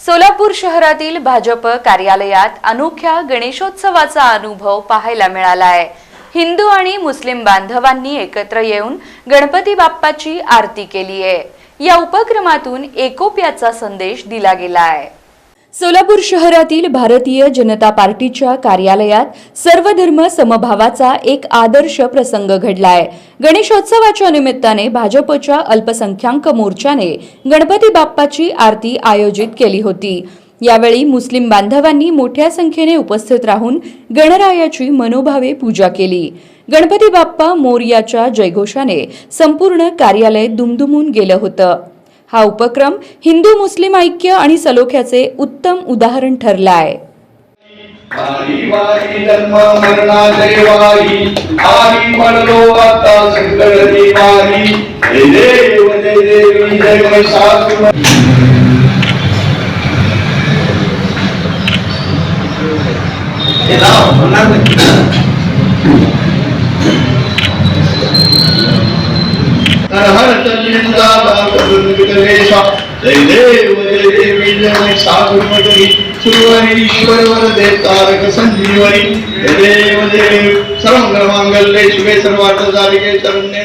सोलापूर शहरातील भाजप कार्यालयात अनोख्या गणेशोत्सवाचा अनुभव पाहायला मिळाला आहे हिंदू आणि मुस्लिम बांधवांनी एकत्र येऊन गणपती बाप्पाची आरती केली आहे या उपक्रमातून एकोप्याचा संदेश दिला गेला आहे सोलापूर शहरातील भारतीय जनता पार्टीच्या कार्यालयात सर्वधर्म समभावाचा एक आदर्श प्रसंग घडलाय. गणेशोत्सवाच्या निमित्ताने भाजपच्या अल्पसंख्याक मोर्चाने गणपती बाप्पाची आरती आयोजित केली होती. यावेळी मुस्लिम बांधवांनी मोठ्या संख्येने उपस्थित राहून गणरायाची मनोभावे पूजा केली. गणपती बाप्पा मोर्याच्या जयघोषाने संपूर्ण कार्यालय दुमदुमून गेलं होतं. हा उपक्रम हिंदू मुस्लिम ऐक्य आणि सलोख्याचे उत्तम उदाहरण ठरला आहे वारी वारी जय महिषासुरमर्दिनी सुरवरी ईश्वर वरदे तारक संजीवनी देव देव सर्वमंगल मांगल्ये शिवे सर्वार्थ शरण्ये